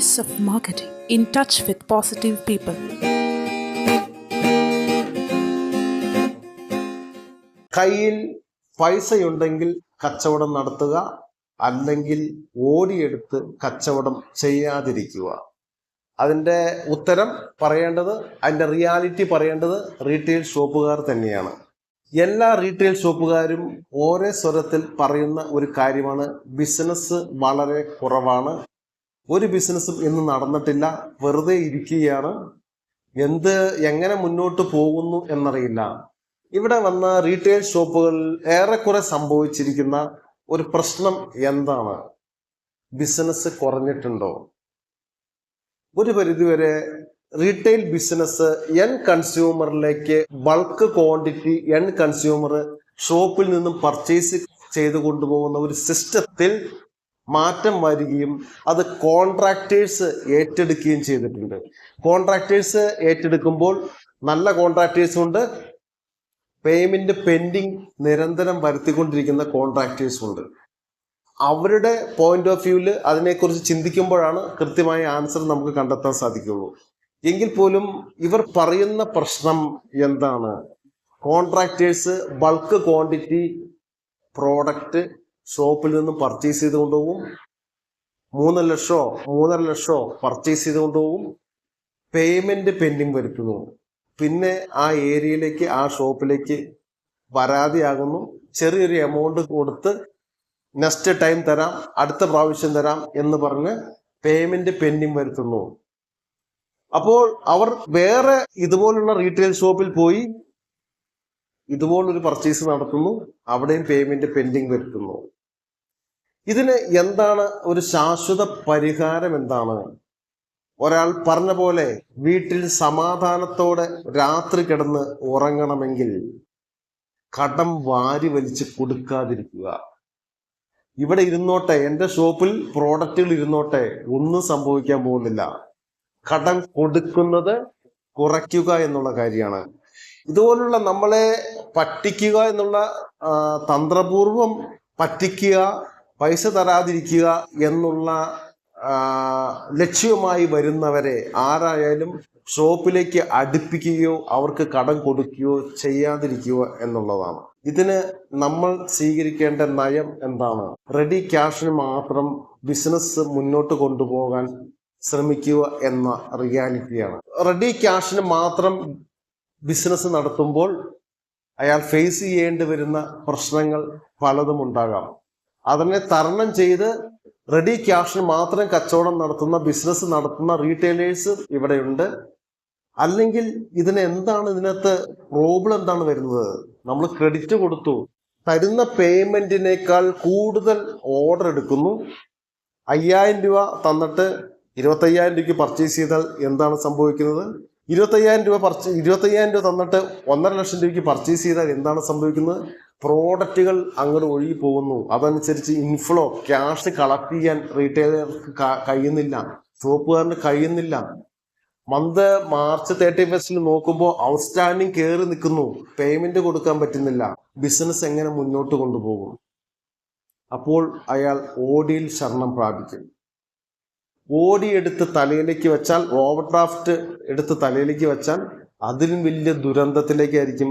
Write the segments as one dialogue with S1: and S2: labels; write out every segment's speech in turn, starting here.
S1: Ace of Marketing in touch with positive people.
S2: കയ്യിൽ പൈസയുണ്ടെങ്കിൽ കച്ചവടം നടത്തുക അല്ലെങ്കിൽ ഓടിയെടുത്ത് കച്ചവടം ചെയ്യാതിരിക്കുക. അതിന്റെ ഉത്തരം പറയേണ്ടത് അതിന്റെ റിയാലിറ്റി പറയേണ്ടത് റീറ്റെയിൽ ഷോപ്പുകാർ തന്നെയാണ്. എല്ലാ റീറ്റെയിൽ ഷോപ്പുകാരും ഒരേ സ്വരത്തിൽ പറയുന്ന ഒരു കാര്യമാണ് ബിസിനസ് വളരെ കുറവാണ്. ഒരു ബിസിനസ്സും ഇന്ന് നടന്നിട്ടില്ല. വെറുതെ ഇരിക്കുകയാണ്. എന്ത് എങ്ങനെ മുന്നോട്ട് പോകുന്നു എന്നറിയില്ല. ഇവിടെ വന്ന റീറ്റെയിൽ ഷോപ്പുകളിൽ ഏറെക്കുറെ സംഭവിച്ചിരിക്കുന്ന ഒരു പ്രശ്നം എന്താണ്? ബിസിനസ് കുറഞ്ഞിട്ടുണ്ടോ? ഒരു പരിധിവരെ റീറ്റെയിൽ ബിസിനസ് എൻ കൺസ്യൂമറിലേക്ക് ബൾക്ക് ക്വാണ്ടിറ്റി എൻ കൺസ്യൂമർ ഷോപ്പിൽ നിന്നും പർച്ചേസ് ചെയ്തു കൊണ്ടുപോകുന്ന ഒരു സിസ്റ്റത്തിൽ മാറ്റം വരികയും അത് കോൺട്രാക്ടേഴ്സ് ഏറ്റെടുക്കുകയും ചെയ്തിട്ടുണ്ട്. കോൺട്രാക്ടേഴ്സ് ഏറ്റെടുക്കുമ്പോൾ നല്ല കോൺട്രാക്ടേഴ്സും ഉണ്ട്. പേയ്മെന്റ് പെൻഡിങ് നിരന്തരം വരുത്തിക്കൊണ്ടിരിക്കുന്ന കോൺട്രാക്ടേഴ്സും ഉണ്ട്. അവരുടെ പോയിന്റ് ഓഫ് വ്യൂവിൽ അതിനെക്കുറിച്ച് ചിന്തിക്കുമ്പോഴാണ് കൃത്യമായ ആൻസർ നമുക്ക് കണ്ടെത്താൻ സാധിക്കുകയുള്ളൂ. എങ്കിൽ പോലും ഇവർ പറയുന്ന പ്രശ്നം എന്താണ്? കോൺട്രാക്ടേഴ്സ് ബൾക്ക് ക്വാണ്ടിറ്റി പ്രോഡക്റ്റ് ഷോപ്പിൽ നിന്നും പർച്ചേസ് ചെയ്ത് കൊണ്ടുപോകും. മൂന്ന് ലക്ഷമോ മൂന്നര ലക്ഷമോ പർച്ചേസ് ചെയ്ത് കൊണ്ടുപോകും. പേയ്മെന്റ് പെൻഡിങ് വരുത്തുന്നു. പിന്നെ ആ ഏരിയയിലേക്ക് ആ ഷോപ്പിലേക്ക് പരാതിയാകുന്നു. ചെറിയൊരു എമൗണ്ട് കൊടുത്ത് നെക്സ്റ്റ് ടൈം തരാം അടുത്ത പ്രാവശ്യം തരാം എന്ന് പറഞ്ഞ് പേയ്മെന്റ് പെൻഡിങ് വരുത്തുന്നു. അപ്പോൾ അവർ വേറെ ഇതുപോലുള്ള റീറ്റെയിൽ ഷോപ്പിൽ പോയി ഇതുപോലൊരു പർച്ചേസ് നടത്തുന്നു. അവിടെയും പേയ്മെന്റ് പെൻഡിങ് വരുത്തുന്നു. ഇതിന് എന്താണ് ഒരു ശാശ്വത പരിഹാരം എന്താണ്? ഒരാൾ പറഞ്ഞ പോലെ വീട്ടിൽ സമാധാനത്തോടെ രാത്രി കിടന്ന് ഉറങ്ങണമെങ്കിൽ കടം വാരി വലിച്ച് കൊടുക്കാതിരിക്കുക. ഇവിടെ ഇരുന്നോട്ടെ എന്റെ ഷോപ്പിൽ പ്രോഡക്റ്റുകൾ ഇരുന്നോട്ടെ ഒന്നും സംഭവിക്കാൻ പോകുന്നില്ല. കടം കൊടുക്കുന്നത് കുറയ്ക്കുക എന്നുള്ള കാര്യമാണ്. ഇതുപോലുള്ള നമ്മളെ പറ്റിക്കുക എന്നുള്ള തന്ത്രപൂർവം പറ്റിക്കുക പൈസ തരാതിരിക്കുക എന്നുള്ള ലക്ഷ്യമായി വരുന്നവരെ ആരായാലും ഷോപ്പിലേക്ക് അടുപ്പിക്കുകയോ അവർക്ക് കടം കൊടുക്കുകയോ ചെയ്യാതിരിക്കുക എന്നുള്ളതാണ്. ഇതിന് നമ്മൾ സ്വീകരിക്കേണ്ട നയം എന്താണ്? റെഡി ക്യാഷിന് മാത്രം ബിസിനസ് മുന്നോട്ട് കൊണ്ടുപോകാൻ ശ്രമിക്കുക എന്ന റിയാലിറ്റിയാണ്. റെഡി ക്യാഷിന് മാത്രം ബിസിനസ് നടത്തുമ്പോൾ അയാൾ ഫേസ് ചെയ്യേണ്ടി വരുന്ന പ്രശ്നങ്ങൾ പലതും ഉണ്ടാകാം. അതിനെ തരണം ചെയ്ത് റെഡി ക്യാഷിന് മാത്രം കച്ചവടം നടത്തുന്ന ബിസിനസ് നടത്തുന്ന റീറ്റെയിലേഴ്സ് ഇവിടെയുണ്ട്. അല്ലെങ്കിൽ ഇതിന് എന്താണ് ഇതിനകത്ത് പ്രോബ്ലം എന്താണ് വരുന്നത്? നമ്മൾ ക്രെഡിറ്റ് കൊടുത്തു. തരുന്ന പേയ്മെന്റിനേക്കാൾ കൂടുതൽ ഓർഡർ എടുക്കുന്നു. അയ്യായിരം രൂപ തന്നിട്ട് ഇരുപത്തയ്യായിരം രൂപയ്ക്ക് പർച്ചേസ് ചെയ്താൽ എന്താണ് സംഭവിക്കുന്നത്? ഇരുപത്തയ്യായിരം രൂപ പർച്ചേ ഇരുപത്തയ്യായിരം രൂപ തന്നിട്ട് ഒന്നര ലക്ഷം രൂപയ്ക്ക് പർച്ചേസ് ചെയ്താൽ എന്താണ് സംഭവിക്കുന്നത്? പ്രോഡക്റ്റുകൾ അങ്ങോട്ട് ഒഴുകി പോകുന്നു. അതനുസരിച്ച് ഇൻഫ്ലോ ക്യാഷ് കളക്ട് ചെയ്യാൻ റീറ്റെയിലർക്ക് കഴിയുന്നില്ല. ഷോപ്പുകാരന് കഴിയുന്നില്ല. മന്ത് മാർച്ച് തേർട്ടി ഫസ്റ്റിൽ നോക്കുമ്പോൾ ഔട്ട്സ്റ്റാൻഡിങ് കയറി നിൽക്കുന്നു. പേയ്മെന്റ് കൊടുക്കാൻ പറ്റുന്നില്ല. ബിസിനസ് എങ്ങനെ മുന്നോട്ട് കൊണ്ടുപോകും? അപ്പോൾ അയാൾ ഓടിയിൽ ശരണം പ്രാപിക്കും. ഓടി എടുത്ത് തലയിലേക്ക് വെച്ചാൽ ഓവർ ഡ്രാഫ്റ്റ് എടുത്ത് തലയിലേക്ക് വെച്ചാൽ അതിലും വലിയ ദുരന്തത്തിലേക്കായിരിക്കും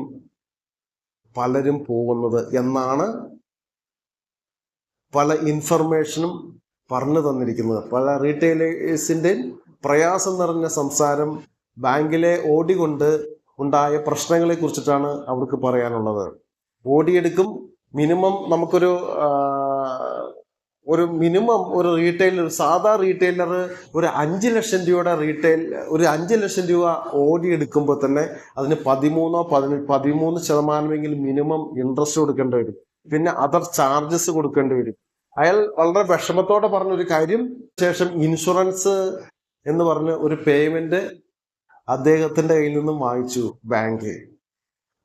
S2: പലരും പോകുന്നത് എന്നാണ് പല ഇൻഫർമേഷനും പറഞ്ഞു തന്നിരിക്കുന്നത്. പല റീറ്റെയിലേഴ്സിന്റെ പ്രയാസം നിറഞ്ഞ സംസാരം ബാങ്കിലെ ഓടി കൊണ്ട് ഉണ്ടായ പ്രശ്നങ്ങളെ കുറിച്ചിട്ടാണ് അവർക്ക് പറയാനുള്ളത്. ഓടിയെടുക്കും മിനിമം നമുക്കൊരു ഒരു മിനിമം ഒരു റീറ്റെയിലർ സാധാ റീറ്റെയിലർ ഒരു അഞ്ച് ലക്ഷം രൂപയുടെ റീറ്റെയിൽ ഒരു അഞ്ച് ലക്ഷം രൂപ ഓടി എടുക്കുമ്പോൾ തന്നെ അതിന് പതിമൂന്നോ പതിന പതിമൂന്ന് ശതമാനമെങ്കിലും മിനിമം ഇൻട്രസ്റ്റ് കൊടുക്കേണ്ടി വരും. പിന്നെ അതർ ചാർജസ് കൊടുക്കേണ്ടി വരും. അയാൾ വളരെ വിഷമത്തോടെ പറഞ്ഞൊരു കാര്യം ശേഷം ഇൻഷുറൻസ് എന്ന് പറഞ്ഞ ഒരു പേയ്മെന്റ് അദ്ദേഹത്തിന്റെ കയ്യിൽ നിന്നും വാങ്ങിച്ചു ബാങ്ക്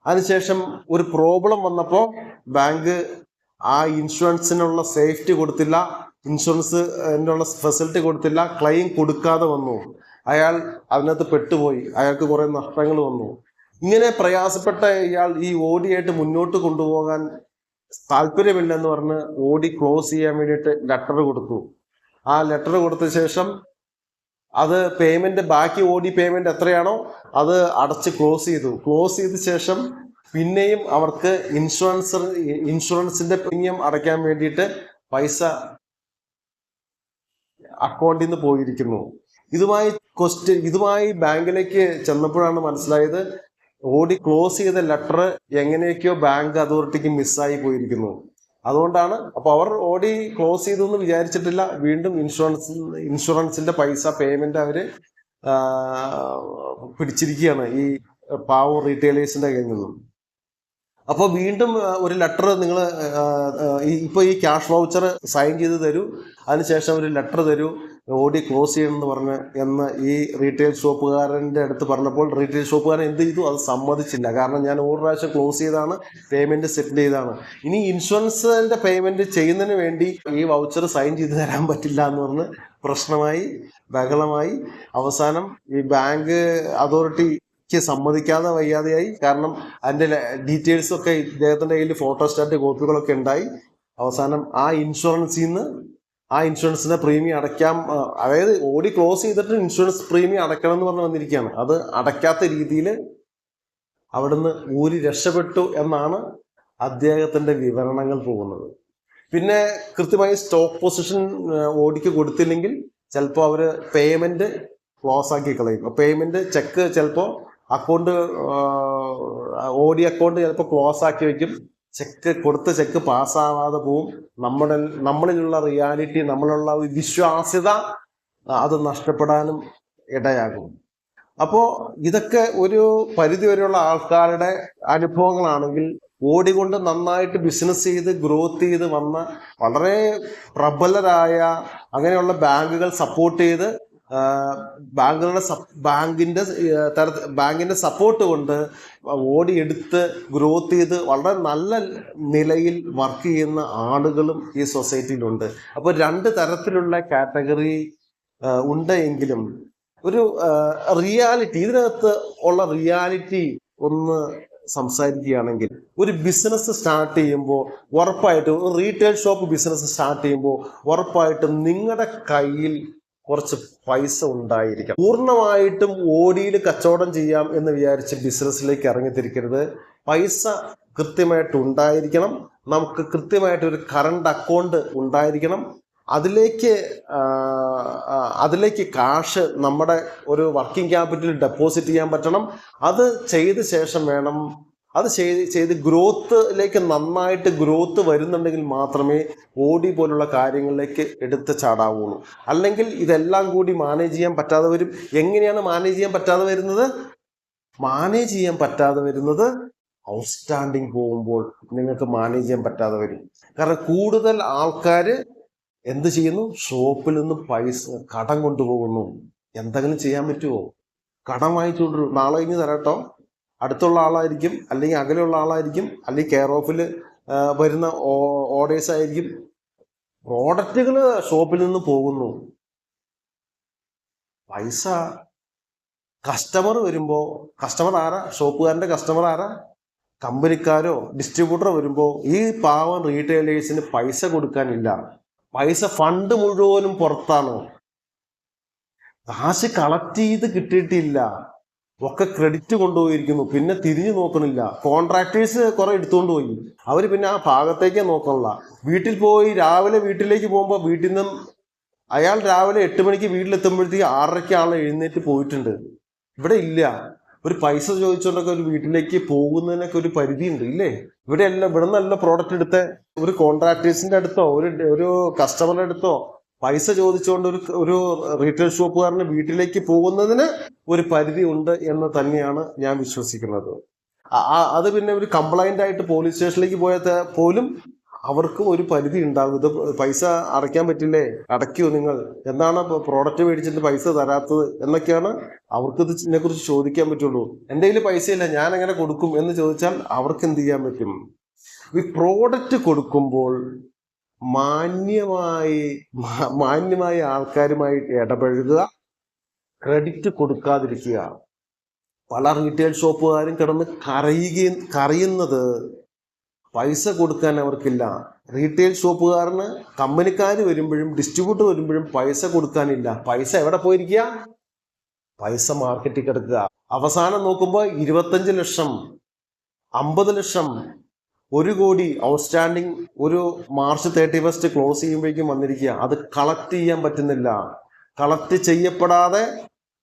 S2: അതിനുശേഷം ഒരു പ്രോബ്ലം വന്നപ്പോൾ ബാങ്ക് ആ ഇൻഷുറൻസിനുള്ള സേഫ്റ്റി കൊടുത്തില്ല ഇൻഷുറൻസ് എന്നുള്ള ഫെസിലിറ്റി കൊടുത്തില്ല ക്ലെയിം കൊടുക്കാതെ വന്നു. അയാൾ അതിനകത്ത് പെട്ടുപോയി അയാൾക്ക് കുറേ നഷ്ടങ്ങൾ വന്നു. ഇങ്ങനെ പ്രയാസപ്പെട്ട ഇയാൾ ഈ ഓടിയായിട്ട് മുന്നോട്ട് കൊണ്ടുപോകാൻ താല്പര്യമില്ലെന്ന് പറഞ്ഞ് ഓടി ക്ലോസ് ചെയ്യാൻ വേണ്ടിയിട്ട് ലെറ്റർ കൊടുത്തു. ആ ലെറ്റർ കൊടുത്ത ശേഷം അത് പേയ്മെന്റ് ബാക്കി ഓടി പേയ്മെന്റ് എത്രയാണോ അത് അടച്ച് ക്ലോസ് ചെയ്തു. ക്ലോസ് ചെയ്ത ശേഷം പിന്നെയും അവർക്ക് ഇൻഷുറൻസ് ഇൻഷുറൻസിന്റെ പ്രീമിയം അടയ്ക്കാൻ വേണ്ടിയിട്ട് പൈസ അക്കൗണ്ടിൽ നിന്ന് പോയിരിക്കുന്നു. ഇതുമായി ക്വസ്റ്റ്യൻ ഇതുമായി ബാങ്കിലേക്ക് ചെന്നപ്പോഴാണ് മനസ്സിലായത് ഓടി ക്ലോസ് ചെയ്ത ലെറ്റർ എങ്ങനെയൊക്കെയോ ബാങ്ക് അതോറിറ്റിക്ക് മിസ്സായി പോയിരിക്കുന്നു. അതുകൊണ്ടാണ് അപ്പൊ അവർ ഓടി ക്ലോസ് ചെയ്തു എന്ന് വിചാരിച്ചിട്ടില്ല. വീണ്ടും ഇൻഷുറൻസ് ഇൻഷുറൻസിന്റെ പൈസ പേയ്മെന്റ് അവർ ആ, പിടിച്ചിരിക്കുകയാണ് ഈ പാവം റീറ്റെയിലേഴ്സിന്റെ കയ്യിൽ നിന്നും. അപ്പോൾ വീണ്ടും ഒരു ലെറ്റർ നിങ്ങൾ ഇപ്പോൾ ഈ ക്യാഷ് വൗച്ചർ സൈൻ ചെയ്ത് തരൂ. അതിനുശേഷം ഒരു ലെറ്റർ തരൂ. ഓടി ക്ലോസ് ചെയ്യണമെന്ന് പറഞ്ഞ് എന്ന് ഈ റീറ്റെയിൽ ഷോപ്പുകാരന്റെ അടുത്ത് പറഞ്ഞപ്പോൾ റീറ്റെയിൽ ഷോപ്പുകാരൻ എന്ത് ചെയ്തു? അത് സമ്മതിച്ചില്ല. കാരണം ഞാൻ ഒരു പ്രാവശ്യം ക്ലോസ് ചെയ്താണ് പേയ്മെന്റ് സെറ്റിൽ ചെയ്താണ് ഇനി ഇൻഷുറൻസിന്റെ പേയ്മെന്റ് ചെയ്യുന്നതിന് വേണ്ടി ഈ വൗച്ചർ സൈൻ ചെയ്ത് തരാൻ പറ്റില്ല എന്ന് പറഞ്ഞ് പ്രശ്നമായി ബഹളമായി. അവസാനം ഈ ബാങ്ക് അതോറിറ്റിക്ക് സമ്മതിക്കാതെ വയ്യാതെയായി. കാരണം അതിന്റെ ഡീറ്റെയിൽസ് ഒക്കെ ഇദ്ദേഹത്തിന്റെ കയ്യിൽ ഫോട്ടോസ്റ്റാറ്റ് കോപ്പികളൊക്കെ ഉണ്ടായി. അവസാനം ആ ഇൻഷുറൻസിൽ നിന്ന് ആ ഇൻഷുറൻസിന്റെ പ്രീമിയം അടയ്ക്കാം അതായത് ഓടി ക്ലോസ് ചെയ്തിട്ട് ഇൻഷുറൻസ് പ്രീമിയം അടയ്ക്കണം എന്ന് പറഞ്ഞ് വന്നിരിക്കുകയാണ്. അത് അടയ്ക്കാത്ത രീതിയിൽ അവിടുന്ന് ഊരി രക്ഷപ്പെട്ടു എന്നാണ് അദ്ദേഹത്തിന്റെ വിവരണങ്ങൾ പോകുന്നത്. പിന്നെ കൃത്യമായി സ്റ്റോക്ക് പൊസിഷൻ ഓടിക്ക് കൊടുത്തില്ലെങ്കിൽ ചിലപ്പോൾ അവർ പേയ്മെന്റ് ക്ലോസ് ആക്കി കളയും. പേയ്മെന്റ് ചെക്ക് ചിലപ്പോൾ അക്കൗണ്ട് ഓടി അക്കൗണ്ട് ചിലപ്പോൾ ക്ലോസ് ആക്കി വെക്കും. ചെക്ക് കൊടുത്ത ചെക്ക് പാസ്സാവാതെ പോവും. നമ്മുടെ നമ്മളിലുള്ള റിയാലിറ്റി നമ്മളുള്ള വിശ്വാസ്യത അത് നഷ്ടപ്പെടാനും ഇടയാകും. അപ്പോൾ ഇതൊക്കെ ഒരു പരിധി വരെയുള്ള ആൾക്കാരുടെ അനുഭവങ്ങളാണെങ്കിൽ ഓടികൊണ്ട് നന്നായിട്ട് ബിസിനസ് ചെയ്ത് ഗ്രോത്ത് ചെയ്ത് വന്ന വളരെ പ്രബലരായ അങ്ങനെയുള്ള ബാങ്കുകൾ സപ്പോർട്ട് ചെയ്ത് ബാങ്കുകളുടെ ആ, തരത്തിൽ ബാങ്കിന്റെ സപ്പോർട്ട് കൊണ്ട് ഓടിയെടുത്ത് ഗ്രോത്ത് ചെയ്ത് വളരെ നല്ല നിലയിൽ വർക്ക് ചെയ്യുന്ന ആളുകളും ഈ സൊസൈറ്റിയിലുണ്ട് അപ്പോൾ രണ്ട് തരത്തിലുള്ള കാറ്റഗറി ഉണ്ട് എങ്കിലും ഒരു റിയാലിറ്റി ഇതിനകത്ത് ഉള്ള റിയാലിറ്റി ഒന്ന് സംസാരിക്കുകയാണെങ്കിൽ ഒരു ബിസിനസ് സ്റ്റാർട്ട് ചെയ്യുമ്പോൾ ഉറപ്പായിട്ടും റീറ്റെയിൽ ഷോപ്പ് ബിസിനസ് സ്റ്റാർട്ട് ചെയ്യുമ്പോൾ ഉറപ്പായിട്ടും നിങ്ങളുടെ കയ്യിൽ കുറച്ച് പൈസ ഉണ്ടായിരിക്കണം. പൂർണമായിട്ടും ഓടിയിൽ കച്ചവടം ചെയ്യാം എന്ന് വിചാരിച്ച് ബിസിനസ്സിലേക്ക് ഇറങ്ങിത്തിരിക്കരുത്. പൈസ കൃത്യമായിട്ട് ഉണ്ടായിരിക്കണം. നമുക്ക് കൃത്യമായിട്ട് ഒരു കറണ്ട് അക്കൗണ്ട് ഉണ്ടായിരിക്കണം. അതിലേക്ക് അതിലേക്ക് കാഷ് നമ്മുടെ ഒരു വർക്കിംഗ് ക്യാപിറ്റൽ ഡെപ്പോസിറ്റ് ചെയ്യാൻ പറ്റണം. അത് ചെയ്ത ശേഷം വേണം അത് ചെയ്ത് ചെയ്ത് ഗ്രോത്തിലേക്ക് നന്നായിട്ട് ഗ്രോത്ത് വരുന്നുണ്ടെങ്കിൽ മാത്രമേ ഓടി പോലുള്ള കാര്യങ്ങളിലേക്ക് എടുത്ത് ചാടാവുള്ളൂ. അല്ലെങ്കിൽ ഇതെല്ലാം കൂടി മാനേജ് ചെയ്യാൻ പറ്റാതെ വരും. എങ്ങനെയാണ് മാനേജ് ചെയ്യാൻ പറ്റാതെ വരുന്നത്? മാനേജ് ചെയ്യാൻ പറ്റാതെ വരുന്നത് ഔട്ട്സ്റ്റാൻഡിങ് പോകുമ്പോൾ നിങ്ങൾക്ക് മാനേജ് ചെയ്യാൻ പറ്റാതെ വരും. കാരണം കൂടുതൽ ആൾക്കാർ എന്ത് ചെയ്യുന്നു? ഷോപ്പിൽ നിന്ന് പൈസ കടം കൊണ്ടുപോകുന്നു. എന്തെങ്കിലും ചെയ്യാൻ പറ്റുമോ? കടം വാങ്ങിച്ചുകൊണ്ടിരുന്നു നാളെ കഴിഞ്ഞ് തരാട്ടോ അടുത്തുള്ള ആളായിരിക്കും അല്ലെങ്കിൽ അകലെയുള്ള ആളായിരിക്കും അല്ലെങ്കിൽ കെയർ ഓഫിൽ വരുന്ന ഓർഡേഴ്സ് ആയിരിക്കും. പ്രോഡക്റ്റുകൾ ഷോപ്പിൽ നിന്ന് പോകുന്നു. പൈസ കസ്റ്റമർ വരുമ്പോൾ കസ്റ്റമർ ആരാ? ഷോപ്പുകാരന്റെ കസ്റ്റമർ ആരാ? കമ്പനിക്കാരോ ഡിസ്ട്രിബ്യൂട്ടറോ വരുമ്പോൾ ഈ പാവം റീറ്റെയിലേഴ്സിന് പൈസ കൊടുക്കാനില്ല. പൈസ ഫണ്ട് മുഴുവനും പുറത്താണ്. കാശ് കളക്ട് ചെയ്ത് കിട്ടിയിട്ടില്ല. ഒക്കെ ക്രെഡിറ്റ് കൊണ്ടുപോയിരിക്കുന്നു. പിന്നെ തിരിഞ്ഞു നോക്കണില്ല. കോൺട്രാക്ടേഴ്സ് കുറെ എടുത്തുകൊണ്ട് പോയി. അവർ പിന്നെ ആ ഭാഗത്തേക്കേ നോക്കണില്ല വീട്ടിൽ പോയി രാവിലെ വീട്ടിലേക്ക് പോകുമ്പോൾ വീട്ടിൽ നിന്നും അയാൾ രാവിലെ എട്ട് മണിക്ക് വീട്ടിലെത്തുമ്പോഴത്തേക്ക് ആറരയ്ക്ക് എഴുന്നേറ്റ് പോയിട്ടുണ്ട്. ഇവിടെ ഇല്ല. ഒരു പൈസ ചോദിച്ചുകൊണ്ടൊക്കെ ഒരു വീട്ടിലേക്ക് പോകുന്നതിനൊക്കെ ഒരു പരിധി ഉണ്ട് ഇല്ലേ? ഇവിടെ അല്ല ഇവിടെ നിന്നല്ല പ്രോഡക്റ്റ് എടുത്ത. ഒരു കോൺട്രാക്ടേഴ്സിന്റെ അടുത്തോ ഒരു ഒരു കസ്റ്റമറുടെ അടുത്തോ പൈസ ചോദിച്ചുകൊണ്ട് ഒരു ഒരു റീറ്റെയിൽ ഷോപ്പുകാരന് വീട്ടിലേക്ക് പോകുന്നതിന് ഒരു പരിധി ഉണ്ട് എന്ന് തന്നെയാണ് ഞാൻ വിശ്വസിക്കുന്നത്. അത് പിന്നെ ഒരു കംപ്ലൈന്റ് ആയിട്ട് പോലീസ് സ്റ്റേഷനിലേക്ക് പോയാൽ പോലും അവർക്കും ഒരു പരിധി ഉണ്ടാകും ഇത് പൈസ അടയ്ക്കാൻ പറ്റില്ലേ? അടയ്ക്കൂ നിങ്ങൾ. എന്താണ് പ്രോഡക്റ്റ് മേടിച്ചിട്ട് പൈസ തരാത്തത് എന്നൊക്കെയാണ് അവർക്ക് ഇതിനെ കുറിച്ച് ചോദിക്കാൻ പറ്റുള്ളൂ. എന്റെ കയ്യിൽ പൈസയില്ല ഞാൻ എങ്ങനെ കൊടുക്കും എന്ന് ചോദിച്ചാൽ അവർക്ക് എന്ത് ചെയ്യാൻ പറ്റും? ഈ പ്രോഡക്റ്റ് കൊടുക്കുമ്പോൾ മാന്യമായി മാന്യമായ ആൾക്കാരുമായി ഇടപഴകുക ക്രെഡിറ്റ് കൊടുക്കാതിരിക്കുക. പല റീറ്റെയിൽ ഷോപ്പുകാരും കിടന്ന് കരയുകയും കരയുന്നത് പൈസ കൊടുക്കാൻ അവർക്കില്ല. റീറ്റെയിൽ ഷോപ്പുകാരന് കമ്പനിക്കാർ വരുമ്പോഴും ഡിസ്ട്രിബ്യൂട്ടർ വരുമ്പോഴും പൈസ കൊടുക്കാനില്ല. പൈസ എവിടെ പോയിരിക്കുക? പൈസ മാർക്കറ്റിൽ കിടക്കുക. അവസാനം നോക്കുമ്പോൾ ഇരുപത്തഞ്ച് ലക്ഷം അമ്പത് ലക്ഷം ഒരു കോടി ഔട്ട്സ്റ്റാൻഡിങ് ഒരു മാർച്ച് തേർട്ടി ഫസ്റ്റ് ക്ലോസ് ചെയ്യുമ്പോഴേക്കും വന്നിരിക്കുക. അത് കളക്ട് ചെയ്യാൻ പറ്റുന്നില്ല. കളക്ട് ചെയ്യപ്പെടാതെ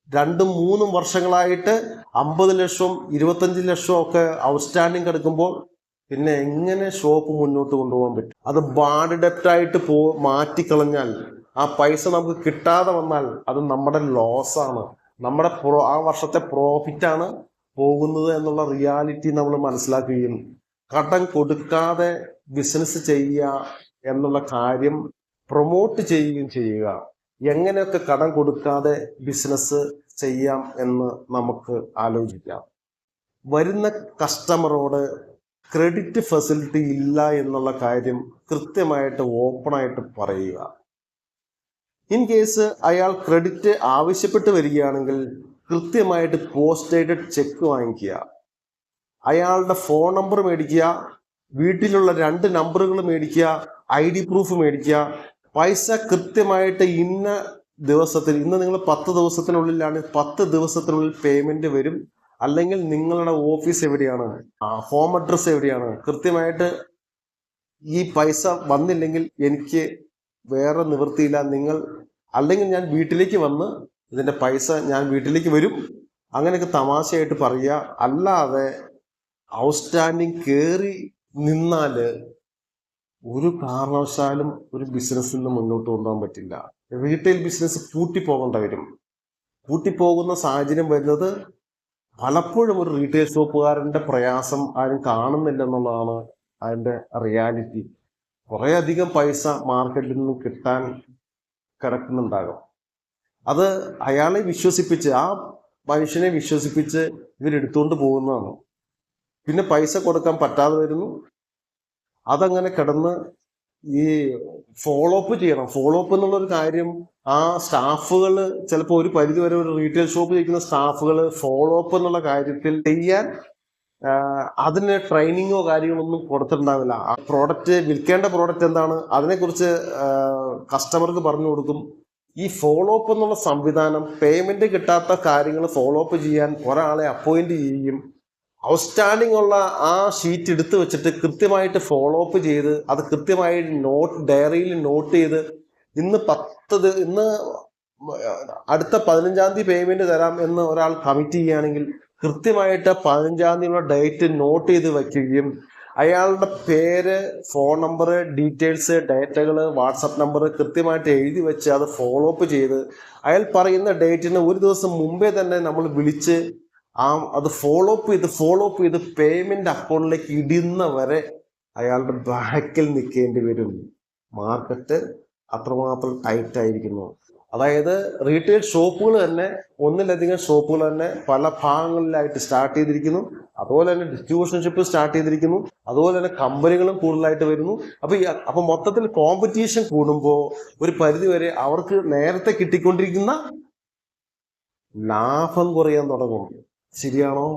S2: രണ്ടും മൂന്നും വർഷങ്ങളായിട്ട് അമ്പത് ലക്ഷവും ഇരുപത്തഞ്ച് ലക്ഷവും ഒക്കെ ഔട്ട്സ്റ്റാൻഡിങ് കിടക്കുമ്പോൾ പിന്നെ എങ്ങനെ ഷോപ്പ് മുന്നോട്ട് കൊണ്ടുപോകാൻ പറ്റും? അത് ബാഡ് ഡെപ്റ്റ് ആയിട്ട് പോ മാറ്റിക്കളഞ്ഞാൽ ആ പൈസ നമുക്ക് കിട്ടാതെ വന്നാൽ അത് നമ്മുടെ ലോസാണ് നമ്മുടെ പ്രോ ആ വർഷത്തെ പ്രോഫിറ്റ് ആണ് പോകുന്നത് എന്നുള്ള റിയാലിറ്റി നമ്മൾ മനസ്സിലാക്കുകയും കടം കൊടുക്കാതെ ബിസിനസ് ചെയ്യുക എന്നുള്ള കാര്യം പ്രൊമോട്ട് ചെയ്യുകയും ചെയ്യുക. എങ്ങനെയൊക്കെ കടം കൊടുക്കാതെ ബിസിനസ് ചെയ്യാം എന്ന് നമുക്ക് ആലോചിക്കാം. വരുന്ന കസ്റ്റമറോട് ക്രെഡിറ്റ് ഫെസിലിറ്റി ഇല്ല എന്നുള്ള കാര്യം കൃത്യമായിട്ട് ഓപ്പണായിട്ട് പറയുക. ഇൻ കേസ് അയാൾ ക്രെഡിറ്റ് ആവശ്യപ്പെട്ട് വരികയാണെങ്കിൽ കൃത്യമായിട്ട് പോസ്റ്റ് ഡേറ്റഡ് ചെക്ക് വാങ്ങിക്കുക. അയാളുടെ ഫോൺ നമ്പർ മേടിക്കുക വീട്ടിലുള്ള രണ്ട് നമ്പറുകൾ മേടിക്കുക ഐ ഡി പ്രൂഫ് മേടിക്കുക. പൈസ കൃത്യമായിട്ട് ഇന്ന ദിവസത്തിൽ ഇന്ന് നിങ്ങൾ പത്ത് ദിവസത്തിനുള്ളിലാണ് പത്ത് ദിവസത്തിനുള്ളിൽ പേയ്മെന്റ് വരും. അല്ലെങ്കിൽ നിങ്ങളുടെ ഓഫീസ് എവിടെയാണ്? ഹോം അഡ്രസ് എവിടെയാണ്? കൃത്യമായിട്ട് ഈ പൈസ വന്നില്ലെങ്കിൽ എനിക്ക് വേറെ നിവൃത്തിയില്ല. നിങ്ങൾ അല്ലെങ്കിൽ ഞാൻ വീട്ടിലേക്ക് വന്ന് ഇതിന്റെ പൈസ ഞാൻ വീട്ടിലേക്ക് വരും. അങ്ങനെയൊക്കെ തമാശയായിട്ട് പറയുക. അല്ലാതെ ഔട്ട്സ്റ്റാൻഡിങ് കയറി നിന്നാൽ ഒരു കാരണവശാലും ഒരു ബിസിനസ്സിൽ നിന്ന് മുന്നോട്ട് കൊണ്ടുപോകാൻ പറ്റില്ല. റീറ്റെയിൽ ബിസിനസ് പൂട്ടിപ്പോകേണ്ട വരും. പൂട്ടിപ്പോകുന്ന സാഹചര്യം വരുന്നത് പലപ്പോഴും ഒരു റീറ്റെയിൽ ഷോപ്പുകാരന്റെ പ്രയാസം ആരും കാണുന്നില്ല എന്നുള്ളതാണ് അതിന്റെ റിയാലിറ്റി കുറേയധികം പൈസ മാർക്കറ്റിൽ നിന്ന് കിട്ടാൻ കിടക്കുന്നുണ്ടാകും. അത് അയാളെ വിശ്വസിപ്പിച്ച് ആ മനുഷ്യനെ വിശ്വസിപ്പിച്ച് ഇവരെടുത്തുകൊണ്ട് പോകുന്നതാണ്. പിന്നെ പൈസ കൊടുക്കാൻ പറ്റാതെ വരുന്നു അതങ്ങനെ കിടന്ന് ഈ ഫോളോ അപ്പ് ചെയ്യണം. ഫോളോ അപ്പ് എന്നുള്ള ഒരു കാര്യം ആ സ്റ്റാഫുകൾ ചിലപ്പോൾ ഒരു പരിധി വരെ ഒരു റീറ്റെയിൽ ഷോപ്പ് ചെയ്യുന്ന സ്റ്റാഫുകൾ ഫോളോ അപ്പ് എന്നുള്ള കാര്യത്തിൽ ചെയ്യാൻ അതിന് ട്രെയിനിങ്ങോ കാര്യങ്ങളൊന്നും കൊടുത്തിട്ടുണ്ടാവില്ല. ആ പ്രോഡക്റ്റ് വിൽക്കേണ്ട പ്രോഡക്റ്റ് എന്താണ് അതിനെക്കുറിച്ച് കസ്റ്റമർക്ക് പറഞ്ഞു കൊടുക്കും. ഈ ഫോളോ അപ്പ് എന്നുള്ള സംവിധാനം പേയ്മെന്റ് കിട്ടാത്ത കാര്യങ്ങൾ ഫോളോ അപ്പ് ചെയ്യാൻ ഒരാളെ അപ്പോയിന്റ് ചെയ്യും. ഔട്ട്സ്റ്റാൻഡിംഗ് ഉള്ള ആ ഷീറ്റ് എടുത്തു വെച്ചിട്ട് കൃത്യമായിട്ട് ഫോളോ അപ്പ് ചെയ്ത് അത് കൃത്യമായി നോട്ട് ഡയറിയിൽ നോട്ട് ചെയ്ത് ഇന്ന് പത്ത് ഇന്ന് അടുത്ത പതിനഞ്ചാം തീയതി പേയ്മെന്റ് തരാം എന്ന് ഒരാൾ കമ്മിറ്റ് ചെയ്യുകയാണെങ്കിൽ കൃത്യമായിട്ട് പതിനഞ്ചാം തീയതിയുള്ള ഡേറ്റ് നോട്ട് ചെയ്ത് വയ്ക്കുകയും അയാളുടെ പേര് ഫോൺ നമ്പർ ഡീറ്റെയിൽസ് ഡേറ്റകൾ വാട്സപ്പ് നമ്പർ കൃത്യമായിട്ട് എഴുതി വെച്ച് അത് ഫോളോ അപ്പ് ചെയ്ത് അയാൾ പറയുന്ന ഡേറ്റിന് ഒരു ദിവസം മുമ്പേ തന്നെ നമ്മൾ വിളിച്ച് ആ അത് ഫോളോ അപ്പ് ചെയ്ത് ഫോളോ അപ്പ് ചെയ്ത് പേയ്മെന്റ് അക്കൗണ്ടിലേക്ക് ഇടുന്ന വരെ അയാളുടെ ബാക്കിൽ നിൽക്കേണ്ടി വരും. മാർക്കറ്റ് അത്രമാത്രം ടൈറ്റ് ആയിരിക്കുന്നു. അതായത് റീറ്റെയിൽ ഷോപ്പുകൾ തന്നെ ഒന്നിലധികം ഷോപ്പുകൾ തന്നെ പല ഭാഗങ്ങളിലായിട്ട് സ്റ്റാർട്ട് ചെയ്തിരിക്കുന്നു. അതുപോലെ തന്നെ ഡിസ്ട്രിബ്യൂഷൻഷിപ്പ് സ്റ്റാർട്ട് ചെയ്തിരിക്കുന്നു. അതുപോലെ തന്നെ കമ്പനികളും കൂടുതലായിട്ട് വരുന്നു. അപ്പൊ അപ്പൊ മൊത്തത്തിൽ കോമ്പറ്റീഷൻ കൂടുമ്പോൾ ഒരു പരിധി വരെ അവർക്ക് നേരത്തെ കിട്ടിക്കൊണ്ടിരിക്കുന്ന ലാഭം കുറയാൻ തുടങ്ങും. ശരിയാണോ?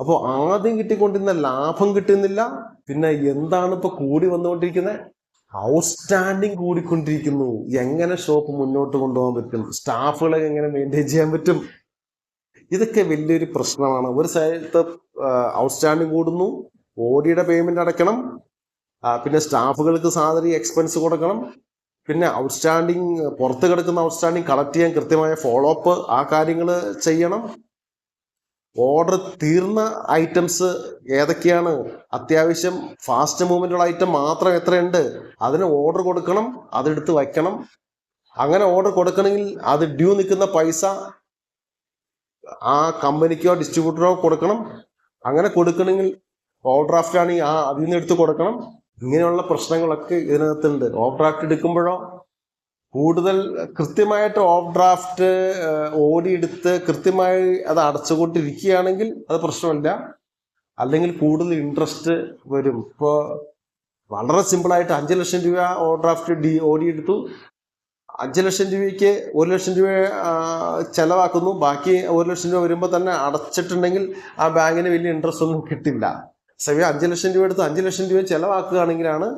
S2: അപ്പോൾ ആദ്യം കിട്ടിക്കൊണ്ടിരുന്ന ലാഭം കിട്ടുന്നില്ല. പിന്നെ എന്താണ് ഇപ്പൊ കൂടി വന്നുകൊണ്ടിരിക്കുന്നത് ഔട്ട്സ്റ്റാൻഡിങ് കൂടിക്കൊണ്ടിരിക്കുന്നു. എങ്ങനെ ഷോപ്പ് മുന്നോട്ട് കൊണ്ടുപോകാൻ പറ്റും? സ്റ്റാഫുകളെ എങ്ങനെ മെയിന്റെയിൻ ചെയ്യാൻ പറ്റും? ഇതൊക്കെ വലിയൊരു പ്രശ്നമാണ്. ഒരു സ്ഥലത്ത് ഔട്ട്സ്റ്റാൻഡിങ് കൂടുന്നു. ഓഡിയുടെ പേയ്മെന്റ് അടയ്ക്കണം. പിന്നെ സ്റ്റാഫുകൾക്ക് സാലറി എക്സ്പെൻസ് കൊടുക്കണം. പിന്നെ ഔട്ട്സ്റ്റാൻഡിങ് പുറത്ത് കിടക്കുന്ന ഔട്ട്സ്റ്റാൻഡിങ് കളക്ട് ചെയ്യാൻ കൃത്യമായ ഫോളോ അപ്പ് ആ കാര്യങ്ങൾ ചെയ്യണം. ഓർഡർ തീർന്ന ഐറ്റംസ് ഏതൊക്കെയാണ്? അത്യാവശ്യം ഫാസ്റ്റ് മൂവ്മെന്റ് ഉള്ള ഐറ്റം മാത്രം എത്രയുണ്ട്? അതിന് ഓർഡർ കൊടുക്കണം അതെടുത്ത് വയ്ക്കണം. അങ്ങനെ ഓർഡർ കൊടുക്കണമെങ്കിൽ അത് ഡ്യൂ നിൽക്കുന്ന പൈസ ആ കമ്പനിക്കോ ഡിസ്ട്രിബ്യൂട്ടറോ കൊടുക്കണം. അങ്ങനെ കൊടുക്കണമെങ്കിൽ ഓവർ ഡ്രാഫ്റ്റ് ആണെങ്കിൽ ആ അതിൽ നിന്ന് എടുത്ത് കൊടുക്കണം. ഇങ്ങനെയുള്ള പ്രശ്നങ്ങളൊക്കെ ഇതിനകത്തുണ്ട്. ഓവർ ഡ്രാഫ്റ്റ് എടുക്കുമ്പോഴോ കൂടുതൽ കൃത്യമായിട്ട് ഓഫ് ഡ്രാഫ്റ്റ് ഓടിയെടുത്ത് കൃത്യമായി അത് അടച്ചുകൊണ്ടിരിക്കുകയാണെങ്കിൽ അത് പ്രശ്നമില്ല. അല്ലെങ്കിൽ കൂടുതൽ ഇൻട്രസ്റ്റ് വരും. ഇപ്പോൾ വളരെ സിമ്പിളായിട്ട് അഞ്ച് ലക്ഷം രൂപ ഓവർ ഡ്രാഫ്റ്റ് ഡി ഓടിയെടുത്തു. അഞ്ച് ലക്ഷം രൂപയ്ക്ക് ഒരു ലക്ഷം രൂപ ചിലവാക്കുന്നു. ബാക്കി ഒരു ലക്ഷം രൂപ വരുമ്പോൾ തന്നെ അടച്ചിട്ടുണ്ടെങ്കിൽ ആ ബാങ്കിന് വലിയ ഇൻട്രസ്റ്റ് ഒന്നും കിട്ടില്ല. സമയം അഞ്ച് ലക്ഷം രൂപ എടുത്ത് അഞ്ച് ലക്ഷം രൂപ ചെലവാക്കുകയാണെങ്കിലാണ്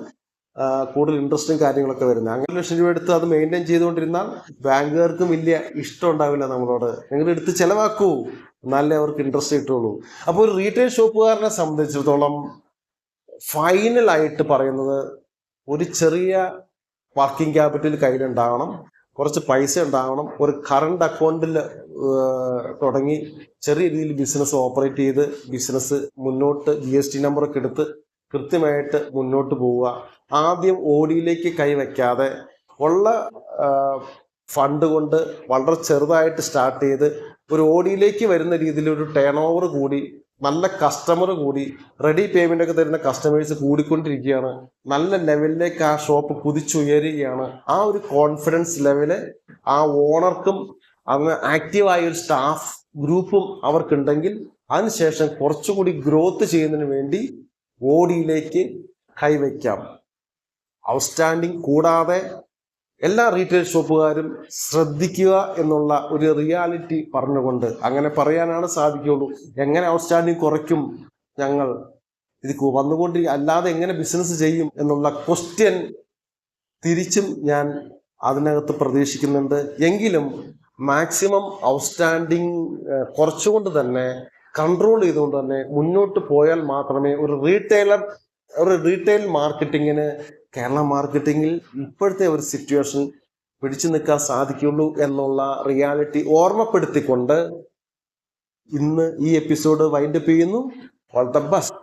S2: കൂടുതൽ ഇൻട്രസ്റ്റും കാര്യങ്ങളൊക്കെ വരുന്നത്. അങ്ങനെ ലക്ഷം രൂപ എടുത്ത് അത് മെയിന്റെയിൻ ചെയ്തുകൊണ്ടിരുന്നാൽ ബാങ്കുകാർക്കും വലിയ ഇഷ്ടം ഉണ്ടാവില്ല നമ്മളോട്. നിങ്ങൾ എടുത്ത് ചിലവാക്കൂ. എന്നാലേ അവർക്ക് ഇൻട്രസ്റ്റ് കിട്ടുള്ളൂ. അപ്പോൾ ഒരു റീറ്റെയിൽ ഷോപ്പുകാരനെ സംബന്ധിച്ചിടത്തോളം ഫൈനലായിട്ട് പറയുന്നത് ഒരു ചെറിയ വർക്കിംഗ് ക്യാപിറ്റൽ കയ്യിലുണ്ടാവണം. കുറച്ച് പൈസ ഉണ്ടാവണം. ഒരു കറണ്ട് അക്കൗണ്ടിൽ തുടങ്ങി ചെറിയ രീതിയിൽ ബിസിനസ് ഓപ്പറേറ്റ് ചെയ്ത് ബിസിനസ് മുന്നോട്ട് ജി എസ് ടി നമ്പറൊക്കെ എടുത്ത് കൃത്യമായിട്ട് മുന്നോട്ട് പോവുക. ആദ്യം ഓടിയിലേക്ക് കൈവയ്ക്കാതെ ഉള്ള ഫണ്ട് കൊണ്ട് വളരെ ചെറുതായിട്ട് സ്റ്റാർട്ട് ചെയ്ത് ഒരു ഓടിയിലേക്ക് വരുന്ന രീതിയിൽ ഒരു ടേൺ ഓവർ കൂടി നല്ല കസ്റ്റമർ കൂടി റെഡി പേയ്മെന്റ് ഒക്കെ തരുന്ന കസ്റ്റമേഴ്സ് കൂടിക്കൊണ്ടിരിക്കുകയാണ്. നല്ല ലെവലിലേക്ക് ആ ഷോപ്പ് കുതിച്ചുയരുകയാണ്. ആ ഒരു കോൺഫിഡൻസ് ലെവൽ ആ ഓണർക്കും അങ്ങ് ആക്റ്റീവായ ഒരു സ്റ്റാഫ് ഗ്രൂപ്പും അവർക്കുണ്ടെങ്കിൽ അതിനുശേഷം കുറച്ചുകൂടി ഗ്രോത്ത് ചെയ്യുന്നതിന് വേണ്ടി ഓടിയിലേക്ക് കൈവയ്ക്കാം ഔട്ട്സ്റ്റാൻഡിങ് കൂടാതെ എല്ലാ റീറ്റെയിൽ ഷോപ്പുകാരും ശ്രദ്ധിക്കുക എന്നുള്ള ഒരു റിയാലിറ്റി പറഞ്ഞുകൊണ്ട് അങ്ങനെ പറയാനാണ് സാധിക്കുകയുള്ളൂ. എങ്ങനെ ഔട്ട്സ്റ്റാൻഡിങ് കുറയ്ക്കും ഞങ്ങൾ? ഇത് വന്നുകൊണ്ട് അല്ലാതെ എങ്ങനെ ബിസിനസ് ചെയ്യും എന്നുള്ള ക്വസ്റ്റ്യൻ തിരിച്ചും ഞാൻ അതിനകത്ത് പ്രതീക്ഷിക്കുന്നുണ്ട്. എങ്കിലും മാക്സിമം ഔട്ട്സ്റ്റാൻഡിങ് കുറച്ചുകൊണ്ട് തന്നെ കൺട്രോൾ ചെയ്തുകൊണ്ട് തന്നെ മുന്നോട്ട് പോയാൽ മാത്രമേ ഒരു റീറ്റെയിലർ ഒരു റീറ്റെയിൽ മാർക്കറ്റിങ്ങിന് കേരള മാർക്കറ്റിങ്ങിൽ ഇപ്പോഴത്തെ ഒരു സിറ്റുവേഷൻ പിടിച്ചു നിൽക്കാൻ സാധിക്കുള്ളൂ എന്നുള്ള റിയാലിറ്റി ഓർമ്മപ്പെടുത്തിക്കൊണ്ട് ഇന്ന് ഈ എപ്പിസോഡ് വൈൻഡപ്പ് ചെയ്യുന്നു. All the best